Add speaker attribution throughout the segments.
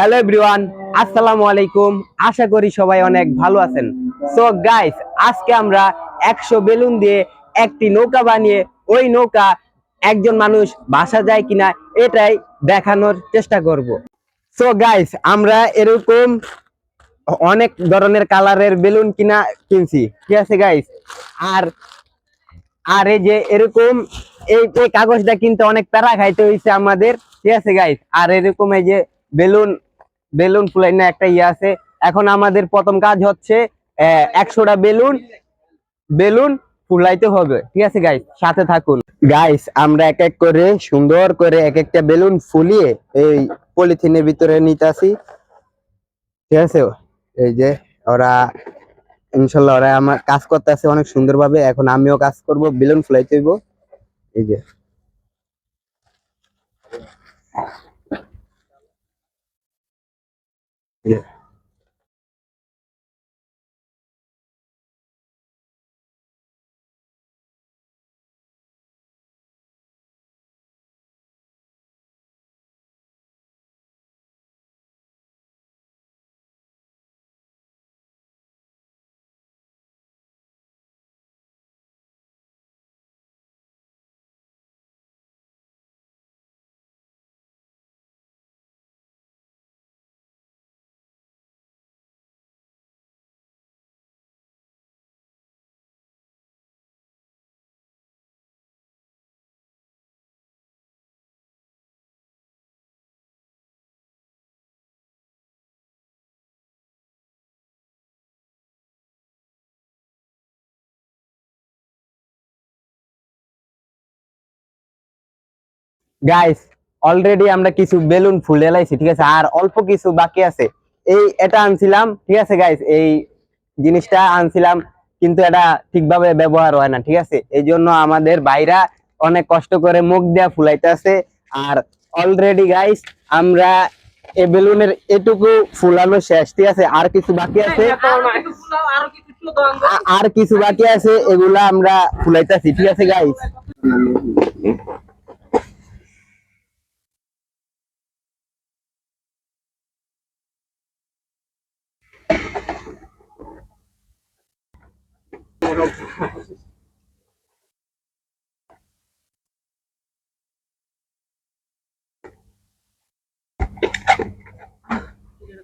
Speaker 1: Hello everyone, আসসালামু আলাইকুম। আশা করি সবাই অনেক ভালো আছেন। সো গাইস আজকে আমরা একশো বেলুন দিয়ে একটি নৌকা বানিয়ে ওই নৌকা একজন মানুষ বাসা যায় কিনা এটাই দেখানোর চেষ্টা করব। সো গাইস আমরা এরকম অনেক ধরনের কালারের বেলুন কিনা কিনছি। ঠিক আছে গাইস আর আর এই যে এরকম এই এই কাগজটা কিনতে অনেক প্যারা খাইতে হয়েছে আমাদের। ঠিক আছে গাইস আর এরকম এই যে বেলুন বেলুন ফুলাই না একটা ইয়ে আছে। এখন আমাদের প্রথম কাজ হচ্ছে একশোটা বেলুন বেলুন ফুলাইতে হবে। ঠিক আছে গাইস সাথে থাকুন। গাইস আমরা এক এক করে সুন্দর করে এক একটা বেলুন ফুলিয়ে এই পলিথিনের ভিতরে নিতেছি। ঠিক আছে? এই যে ওরা, ইনশাল্লাহ ওরা আমার কাজ করতেছে অনেক সুন্দরভাবে। এখন আমিও কাজ করব, বেলুন ফুলাইতে হইব। এই যে। এই গাইস অলরেডি আমরা কিছু বেলুন ফুলে লাইছি ঠিক আছে? আর অল্প কিছু বাকি আছে। এই এটা আনছিলাম ঠিক আছে গাইস এই জিনিসটা আনছিলাম কিন্তু এটা ঠিকভাবে ব্যবহার হয় না ঠিক আছে? এই জন্য আমাদের বাইরা অনেক কষ্ট করে মুখ দেয়া ফুলাইতেছে। আর অলরেডি গাইস আমরা এই বেলুনের এটুকু ফুলানো শেষ ঠিক আছে? আর কিছু বাকি আছে? আর কিছু বাকি আছে এগুলা আমরা ফুলাইতেছি ঠিক আছে গাইস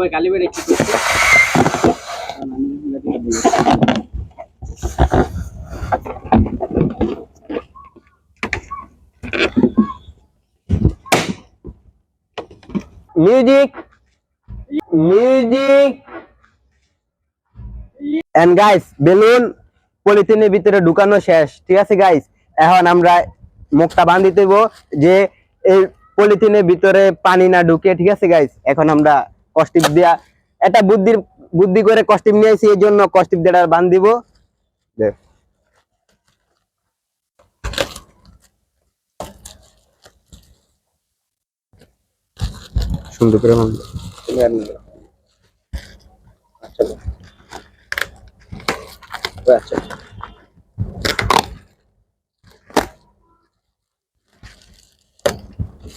Speaker 2: যাও ভাই গালি বেড়ে কি করছ।
Speaker 1: Music music and guys balloon পলিথিনের ভিতরে ঢুকানো শেষ। ঠিক আছে গাইস এখন আমরা মুখটা বান্ধি দেব যে এই পলিথিনের ভিতরে পানি না ঢুকে, ঠিক আছে গাইস এখন আমরা কস্টিপ দিয়া, এটা বুদ্ধির, বুদ্ধি করে কস্টিপ নিয়েছি এই জন্য কস্টিপ দিয়ে বান্ধ দিব। দেখ সুন্দর করে
Speaker 2: আচ্ছা আচ্ছা।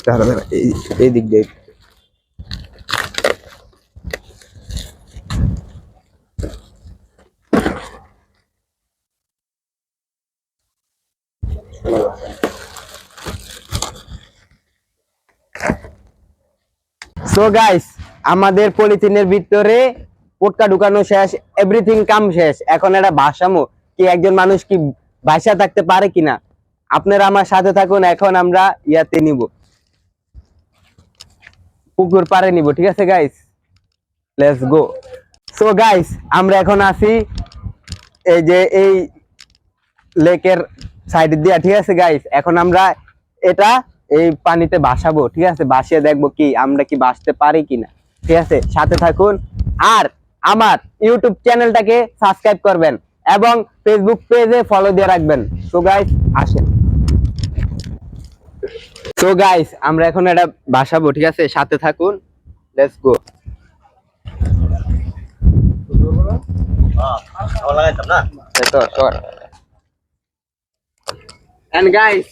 Speaker 1: দাঁড়া দাঁড়া এই এই দিক দিয়ে। সো গাইস আমাদের পলিথিনের ভিতরে পোটকা ঢুকানো শেষ এভরিথিং কাম শেষ। এখন এটা ভাসামো কি একজন মানুষ কি ভাষা থাকতে পারে কিনা আপনারা আমার সাথে থাকুন, এখন আমরা ইয়াতে নিব। পুকুর পারে নিব, ঠিক আছে guys let's go so guys আমরা এখন আছি এই যে এই লেকের সাইড দিয়া ঠিক আছে গাইস এখন আমরা এটা এই পানিতে ভাসাবো ঠিক আছে? ভাসিয়ে দেখব কি আমরা কি ভাসতে পারি কিনা ঠিক আছে? সাথে থাকুন আর আমার ইউটিউব চ্যানেলটাকে সাবস্ক্রাইব করবেন এবং ফেসবুক পেজে ফলো দিয়ে রাখবেন। সো গাইস আসেন। সো গাইস আমরা এখন এটা ভাসাবো ঠিক আছে? সাথে থাকুন। Let's go and guys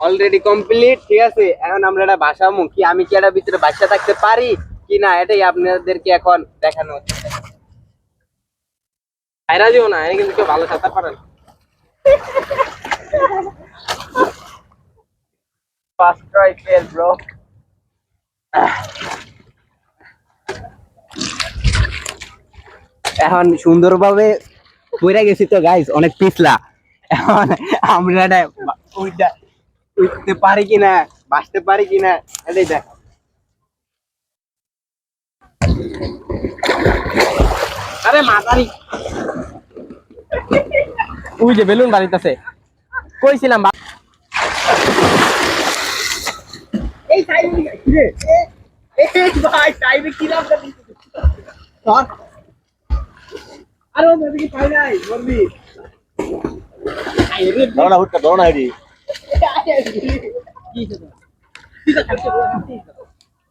Speaker 1: already complete ঠিক আছে? এখন আমরা এটা ভাসামু কি আমি কি এটা ভিতরে বাসা থাকতে পারি? কি না, এটাই আপনাদেরকে এখন দেখানো হচ্ছে।
Speaker 2: আয়রা যেও না কিন্তু ভালো সাঁতার পারেন
Speaker 1: ফার্স্ট ট্রাই ফেল ব্রো এখন সুন্দরভাবে পড়ে গেছি তো গাইস অনেক পিছলা। এখন আমরা উইঠা উঠতে পারি কিনা বাঁচতে পারি কিনা এটাই দেখ।
Speaker 2: আরে মাতারি। ওই যে বেলুন বাড়িতেছে। কইছিলাম বা-
Speaker 3: ধরো। না হুটকা ধরো না হেডি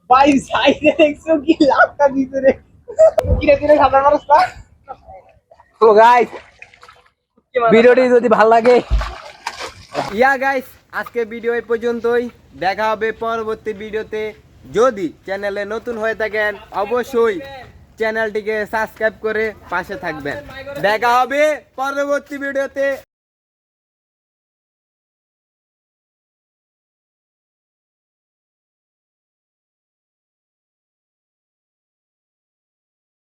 Speaker 1: ভাই সাইডে দেখছ কি লাভটা দিতে রে কিরে কিরে খাবার মানুষ না? তো গাইস ভিডিওটি যদি ভালো লাগে ইয়া গাইস আজকে ভিডিও এই পর্যন্তই। দেখা হবে পরবর্তী ভিডিওতে যদি চ্যানেলে নতুন হয়ে থাকেন অবশ্যই চ্যানেলটিকে সাবস্ক্রাইব করে পাশে থাকবেন। দেখা হবে পরবর্তী ভিডিওতে